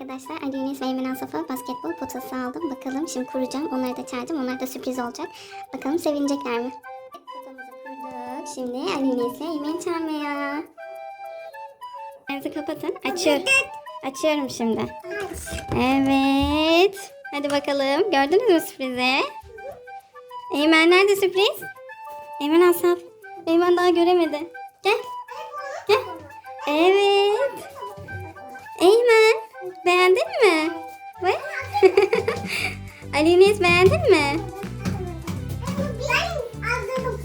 arkadaşlar. Ali Enes ve Eymen Asaf'a basketbol potası aldım. Bakalım şimdi kuracağım. Onları da çağıracağım. Onlar da sürpriz olacak. Bakalım sevinecekler mi? Potamızı kurduk. Şimdi Ali Enes ve Eymen çağırmaya. Ağzı kapatın. Açıyorum. Açıyorum şimdi. Evet. Hadi bakalım. Gördünüz mü sürprizi? Eymen nerede sürpriz? Eymen Asaf. Eymen daha göremedi. Gel. Gel. Evet. Eymen. Beğendin mi? Bak. Ali Enes beğendin mi?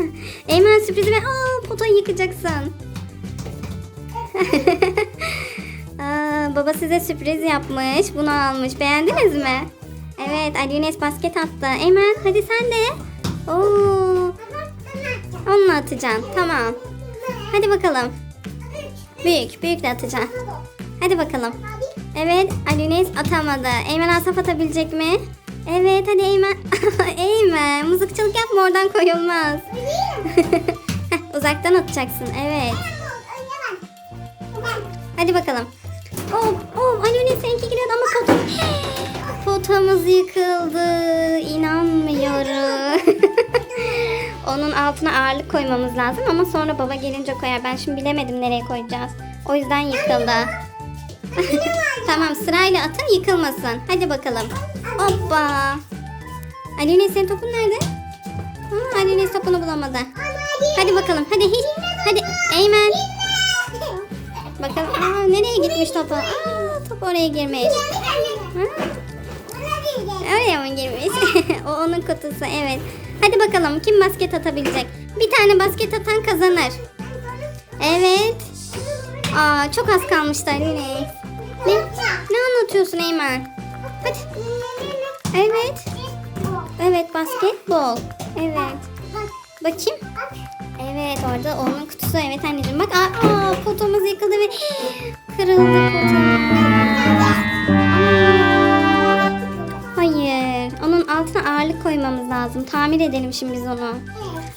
Eymen sürprizi ver. Aa potayı yıkacaksın. Aa, baba size sürpriz yapmış. Bunu almış. Beğendiniz mi? Evet Ali Enes basket attı. Eymen hadi sen de. Oo, onunla atacaksın. Tamam. Hadi bakalım. Büyük. Büyük de atacaksın. Hadi bakalım. Evet Ali Enes atamadı. Eymen Asaf atabilecek mi? Evet hadi Eymen. Eymen mızıkçılık yapma oradan koyulmaz. Uzaktan atacaksın. Evet. Hadi bakalım. Oh, oh, Ali Enes seninki giriyordu ama potam... Potamız yıkıldı. İnanmıyorum. Onun altına ağırlık koymamız lazım ama sonra baba gelince koyar. Ben şimdi bilemedim nereye koyacağız. O yüzden yıkıldı. Tamam sırayla atın yıkılmasın. Hadi bakalım. Hoppa. Ali Enes senin topun nerede? Ha, Ali Enes topunu bulamadı. Hadi bakalım. Hadi hiç. Hadi Eymen. Bakalım. Aa, nereye gitmiş topu? Aa, top oraya girmiş. Ha, oraya mı girmiş? o onun kutusu evet. Hadi bakalım kim basket atabilecek? Bir tane basket atan kazanır. Evet. Aa, çok az kalmıştı Ali Enes. Ne, ne anlatıyorsun Eymen? Hadi. Evet. Evet basketbol. Evet. Bakayım. Evet orada onun kutusu. Evet anneciğim bak. Aa, aa potomuz yıkıldı ve kırıldı potomuz. Hayır. Onun altına ağırlık koymamız lazım. Tamir edelim şimdi biz onu.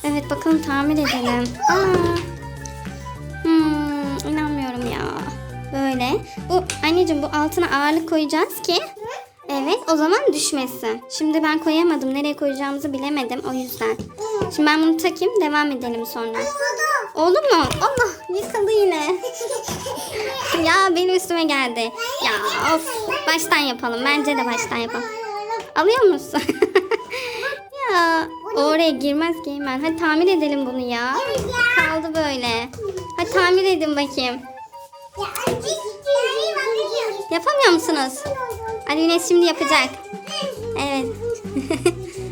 Evet bakalım tamir edelim. Aa. Böyle. Bu anneciğim bu altına ağırlık koyacağız ki Evet o zaman düşmesin. Şimdi ben koyamadım. Nereye koyacağımızı bilemedim o yüzden. Şimdi ben bunu takayım devam edelim sonra. Oldu mu? Allah yıkıldı yine. ya benim üstüme geldi. Ya of. Baştan yapalım. Bence de baştan yapalım. Alıyor musun? ya oraya girmez ki hemen. Hadi tamir edelim bunu ya. Kaldı böyle. Hadi tamir edin bakayım. Yapamıyor musunuz? Ali Güneş şimdi yapacak. Evet.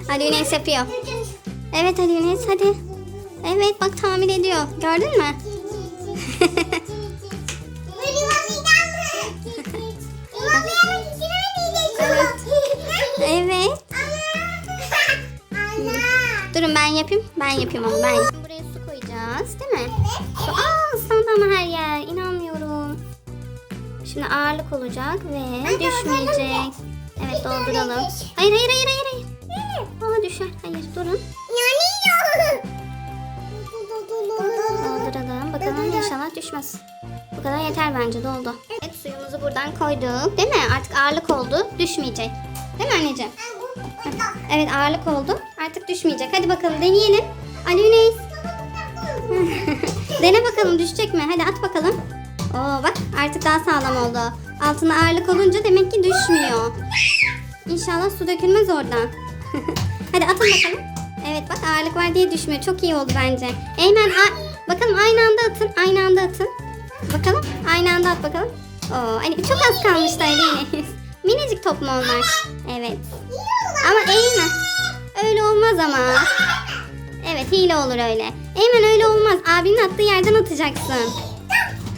Ali Güneş yapıyor. Evet Ali Güneş hadi. Evet bak tamir ediyor. Gördün mü? evet. Durun ben yapayım. Ben yapayım onu ben. Şimdi ağırlık olacak ve düşmeyecek. Evet dolduralım. Hayır hayır hayır hayır. hayır. Aa düşer. Hayır durun. Dolduralım. Bakalım inşallah düşmez. Bu kadar yeter bence doldu. Evet suyumuzu buradan koyduk. Değil mi? Artık ağırlık oldu. Düşmeyecek. Değil mi anneciğim? Evet ağırlık oldu. Artık düşmeyecek. Hadi bakalım deneyelim. Ali Güneş. Dene bakalım düşecek mi? Hadi at bakalım. Oo bak artık daha sağlam oldu. Altına ağırlık olunca demek ki düşmüyor. İnşallah su dökülmez oradan. Hadi atın bakalım. Evet bak ağırlık var diye düşmüyor. Çok iyi oldu bence. Eymen bakalım aynı anda atın. Aynı anda atın. Bakalım aynı anda at bakalım. Oo, hani çok az kalmıştı yine. Minicik top mu onlar? Evet. Ama Eymen öyle olmaz ama. Evet hile olur öyle. Eymen öyle olmaz. Abinin attığı yerden atacaksın.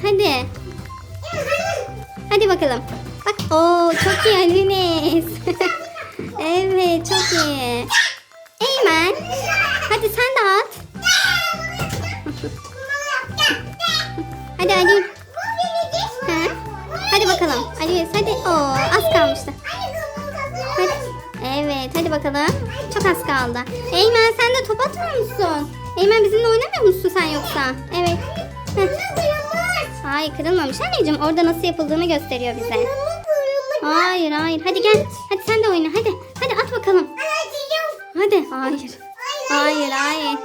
Hadi. Hadi bakalım. Bak o çok iyi Alines. evet çok iyi. Eymen. Hadi sen de at. hadi Ali. Ha? Hadi bakalım. Ali hadi. Oo, az kalmıştı. Hadi. Evet hadi bakalım. Çok az kaldı. Eymen sen de top atmıyor musun? Eymen bizimle oynamıyor musun sen yoksa? Evet. Heh. Hayır kırılmamış anneciğim. Orada nasıl yapıldığını gösteriyor bize. Hayır hayır. Hadi gel. Hadi sen de oyna. Hadi. Hadi at bakalım. Hadi. Hayır. Hayır hayır.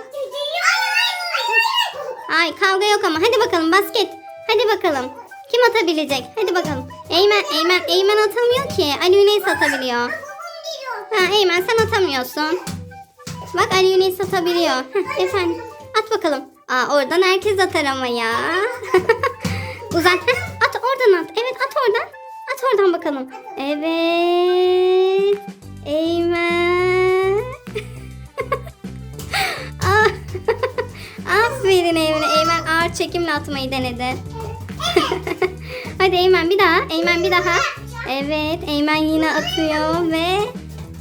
Ay kavga yok ama. Hadi bakalım basket. Hadi bakalım. Kim atabilecek? Hadi bakalım. Eymen, Eymen, Eymen atamıyor ki. Ali Yüneys atabiliyor. Ha Eymen sen atamıyorsun. Bak Ali Yüneys atabiliyor. Heh, efendim. At bakalım. Aa oradan herkes atar ama ya. Uzan. At oradan at. Evet at oradan. At oradan bakalım. Evet. Eymen. Aa, Aferin Eymen. Eymen ağır çekimle atmayı denedi. Hadi Eymen bir daha. Eymen bir daha. Evet Eymen yine atıyor ve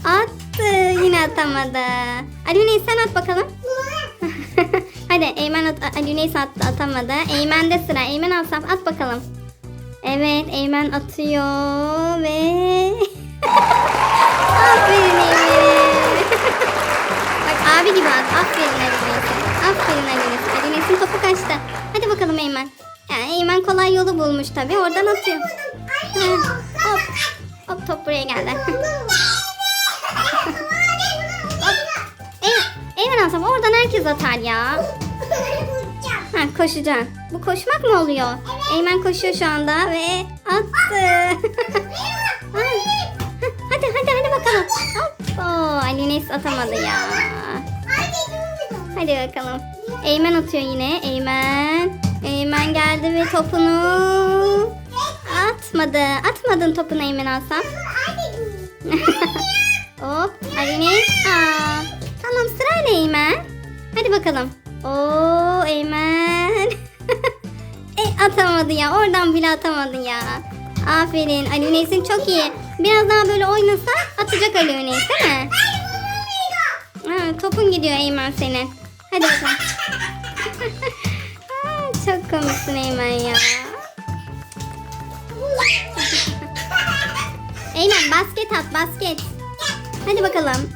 attı. Yine atamadı. Ali sen at bakalım. Hadi Eymen at, Ali Güney attı atamadı. Eymen'de sıra. Eymen Asaf at bakalım. Evet Eymen atıyor ve Aferin Eymen. Bak abi gibi at. Aferin Ali. Aferin Ali Güneş'e. Ali topu kaçtı. Hadi bakalım Eymen. Yani Eymen kolay yolu bulmuş tabii. Oradan atıyor. Hop. Hop top buraya geldi. Ey, Eymen Asaf oradan herkes atar ya. Ha koşacaksın. Bu koşmak mı oluyor? Eymen koşuyor şu anda ve attı. Hadi hadi hadi bakalım. Oo, Ali Nes atamadı ya. Hadi bakalım. Eymen atıyor yine. Eymen. Eymen geldi ve topunu atmadı. Atmadın topunu Eymen Asaf. Hop. Ali Nes. Aa. Eymen. Hadi bakalım. Oo Eymen. e, atamadı ya. Oradan bile atamadı ya. Aferin. Ali Üneys'in çok iyi. Biraz daha böyle oynasa atacak Ali Üneys değil mi? Ha, topun gidiyor Eymen senin. Hadi bakalım. Aa, çok komiksin Eymen ya. Eymen basket at basket. Hadi bakalım.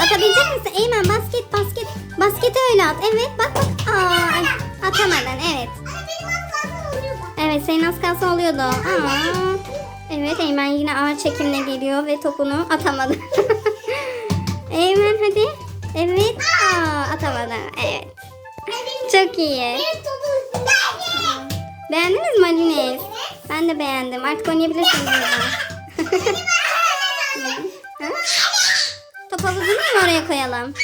Atabilecek misin? Eymen basket basket. Basketi öyle at. Evet bak bak. Aa, atamadın evet. Evet senin az kalsın oluyordu. Aa. Evet Eymen yine ağır çekimle geliyor ve topunu atamadı. Eymen hadi. Evet. Aa, atamadı. Evet. Çok iyi. Beğendiniz mi Alines? Ben de beğendim. Artık oynayabilirsiniz? Top havuzunu mu oraya koyalım?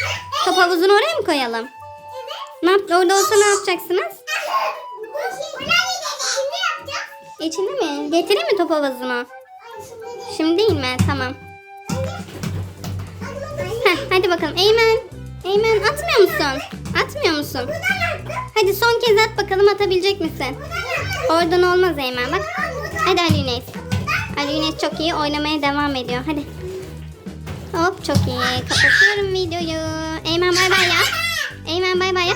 Top havuzunu oraya mı koyalım? Ne yap orada olsa ne yapacaksınız? İçinde mi? Getireyim mi top havuzunu? Şimdi değil mi? Tamam. Heh, hadi bakalım. Eymen. Eymen atmıyor musun? Atmıyor musun? Hadi son kez at bakalım atabilecek misin? Oradan olmaz Eymen bak. Hadi Ali Güneş. Ali Güneş çok iyi oynamaya devam ediyor. Hadi. Hop çok iyi. Kapatıyorum videoyu. Eymen bay bay ya. Eymen bay bay ya.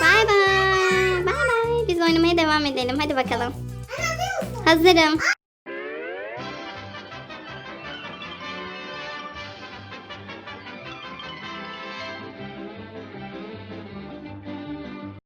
Bay bay. Bay bay. Biz oynamaya devam edelim. Hadi bakalım. Hazırım.